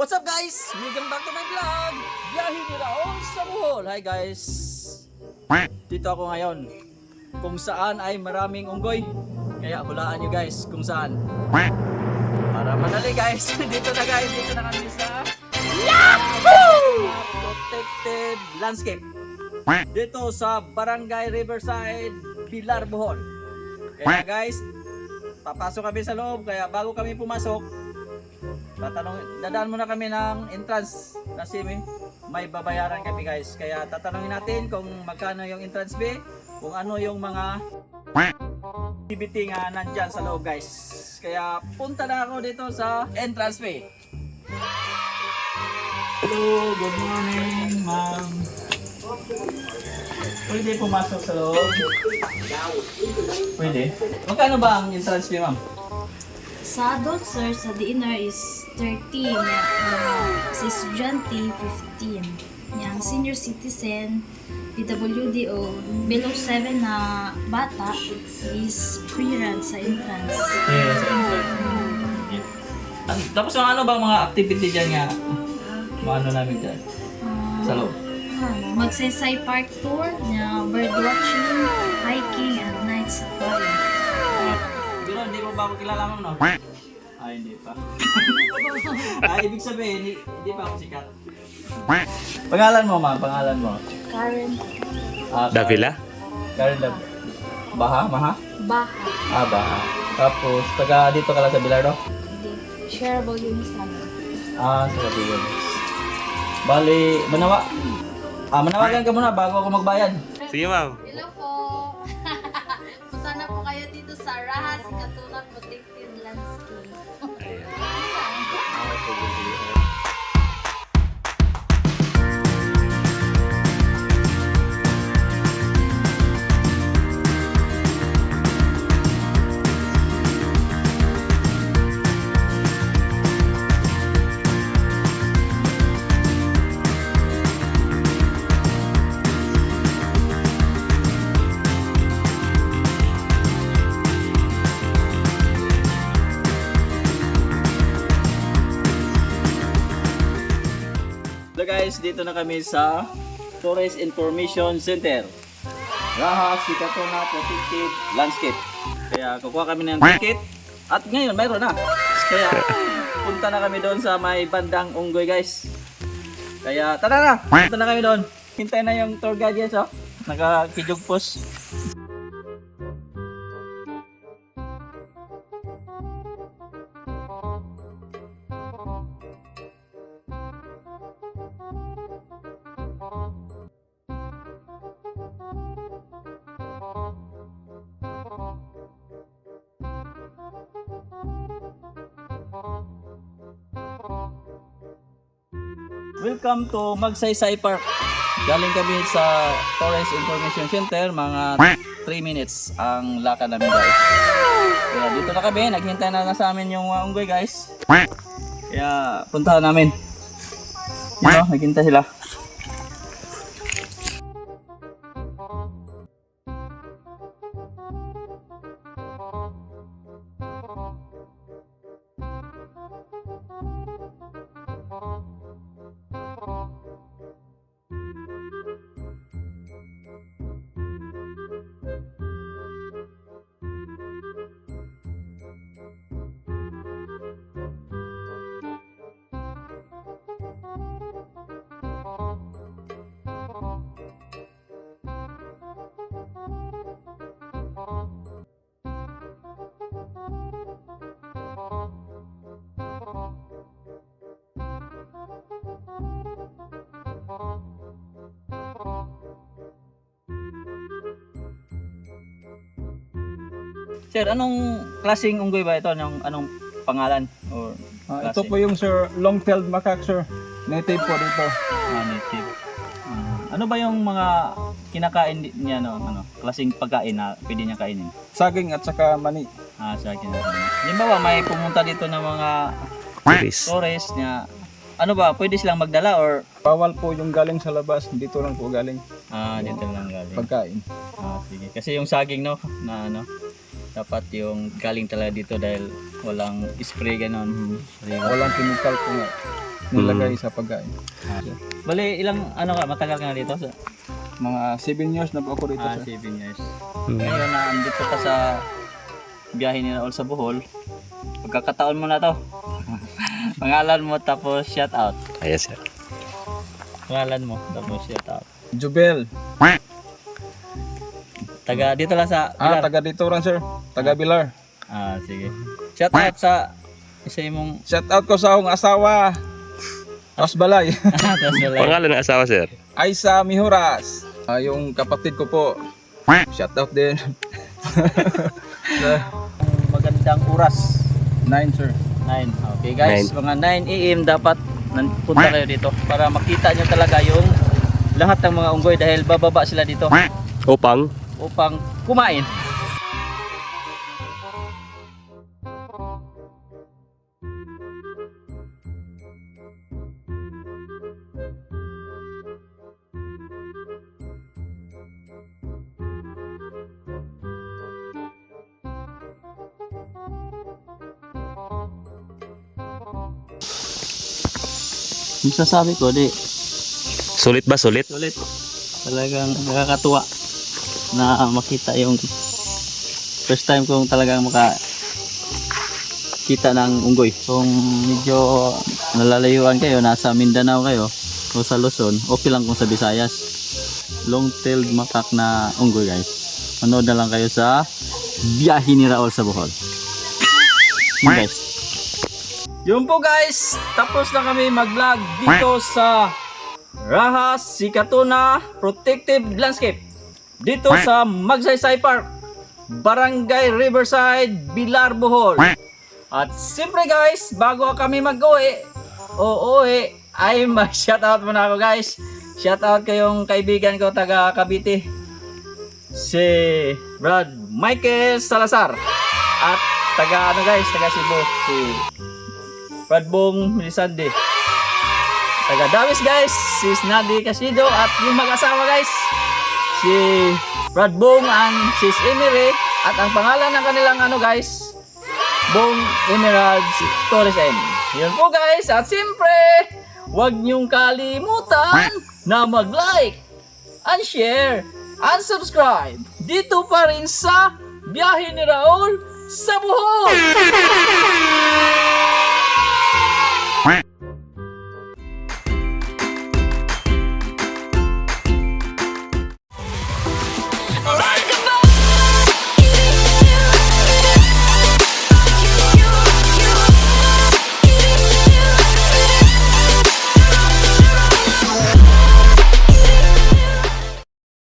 What's up guys? Welcome back to my vlog! Biyahe ni Raon sa Bohol! Hi guys! Dito ako ngayon kung saan ay maraming unggoy. Kaya hulaan nyo guys kung saan. Para madali guys, dito na guys, dito na kami sa Yahoo! Protected Landscape. Dito sa Barangay Riverside, Pilar, Bohol. Kaya guys, papasok kami sa loob. Kaya bago kami pumasok, tatanong, dadaan muna kami ng entrance kasi may, may babayaran kami guys. Kaya tatanungin natin kung magkano yung entrance fee, kung ano yung mga activity nga nandyan sa loob guys. Kaya punta na ako dito sa entrance fee. Hello, good morning ma'am. Pwede pumasok sa loob? Pwede. Magkano ba ang entrance fee ma'am? Sa adult, sir, sa dinner is 13. Uh, sa estudyante, 15. Yang senior citizen, PWD o below 7 na bata is free run sa entrance. Yes. An- Tapos ang ano bang mga activity dyan nga? Maano namin dyan? Uh, Sa loob? Magsaysay park tour, na bird watching, hiking, and night safari. Pero hindi mo ba ako kilala ma'am no? Ay, hindi pa. Ay, ibig sabihin, hindi, hindi pa ako sikat. Pangalan mo ma'am, pangalan mo. Karen Ah, Davila? Karen Dav. Baha? Maha? Baha. Ah, Baha. Tapos, taga dito ka lang sa Bilardo? Hindi. Shareable sa amin. Ah, sa Kabiyon. Bali, manawa. Ah, manawagan ka muna bago ako magbayad. Sige ma'am. Hello po! So guys, dito na kami sa Forest Information Center. Raha Sikatona Protected Landscape. Kaya kukuha kami ng ticket. At ngayon, mayroon na. Kaya punta na kami doon sa may bandang Unggoy guys. Kaya tara na! Punta na kami doon. Hintay na yung tour guide guys oh. Naka-kijog post. Welcome to Magsaysay Park. Galing kami sa Forest Information Center, mga 3 minutes ang lakad namin guys. Kaya dito na kami, naghintay na, na sa amin yung mga unggoy guys. Kaya puntahan namin. Yun o, naghintay sila. Sir, anong klaseng unggoy ba ito? Anong, anong pangalan? Or Ah, ito po yung sir, long-tailed macaque sir. Native po dito. Ah, native. Ah, ano ba yung mga kinakain di- niya no, ano, klaseng pagkain na pwede niya kainin? Saging at saka mani. Ah, sa akin. Halimbawa, may pumunta dito ng mga Tourist. tourist niya. Ano ba, pwede silang magdala or Bawal po yung galing sa labas. Dito lang po galing ah, dito lang galing? pagkain. Ah, sige. Kasi yung saging no, na ano, dapat yung galing talaga dito dahil walang spray ganon. Spray. Walang chemical po nga. nilagay sa pagkain. Bali, ilang ano ka, matagal ka na dito? Sa, Mga 7 years na po ako dito ah, sir. 7 years. Hmm. Ngayon na andito ka sa biyahe ni Raul sa Bohol. Pagkakataon mo na to. Pangalan mo tapos shout out. Ayan, sir. Pangalan mo tapos shout out. Jubel. Taga dito lang sa Ah, Pilar. taga dito lang sir. Taga Bilar. Ah, sige. Shout out sa isa imong Shout out ko sa akong asawa. Tapos balay. tapos. Pangalan ng asawa, sir. Aisa Mihuras. Ah, yung kapatid ko po. Shout out din. magandang oras. 9 sir. 9. Okay guys, mga 9 AM dapat punta kayo dito para makita nyo talaga yung lahat ng mga unggoy dahil bababa sila dito Upang. Upang kumain. Yung sasabi ko, di, Sulit ba? Sulit? Ulit. Talagang nakakatuwa na makita yung first time kong talagang maka kita ng unggoy. Kung medyo nalalayuan kayo, nasa Mindanao kayo o sa Luzon, okay lang kung sa Visayas. Long-tailed makak na unggoy guys. Manood na lang kayo sa biyahe ni Raul sa Bohol. Yun guys. Yun po guys, tapos na kami mag-vlog dito sa Rahas Sikatuna Protective Landscape dito sa Magsaysay Park, Barangay Riverside, Bilar, Bohol. At siyempre guys, bago kami mag-uwi, o uwi, ay mag-shoutout muna ako guys. Shoutout kayong kaibigan ko taga Cavite, si Brad Michael Salazar. At taga ano guys, taga Cebu, si Brad Bong Melisande. Taga Dawis guys, si Snadi Casido at yung mag-asawa guys, si Brad Bong and sis Emery at ang pangalan ng kanilang ano guys, Bong Emerald Torres M. Yun po guys, at siyempre, huwag niyong kalimutan na mag-like, and share, and subscribe dito pa rin sa Biyahe ni Raul sa Bohol!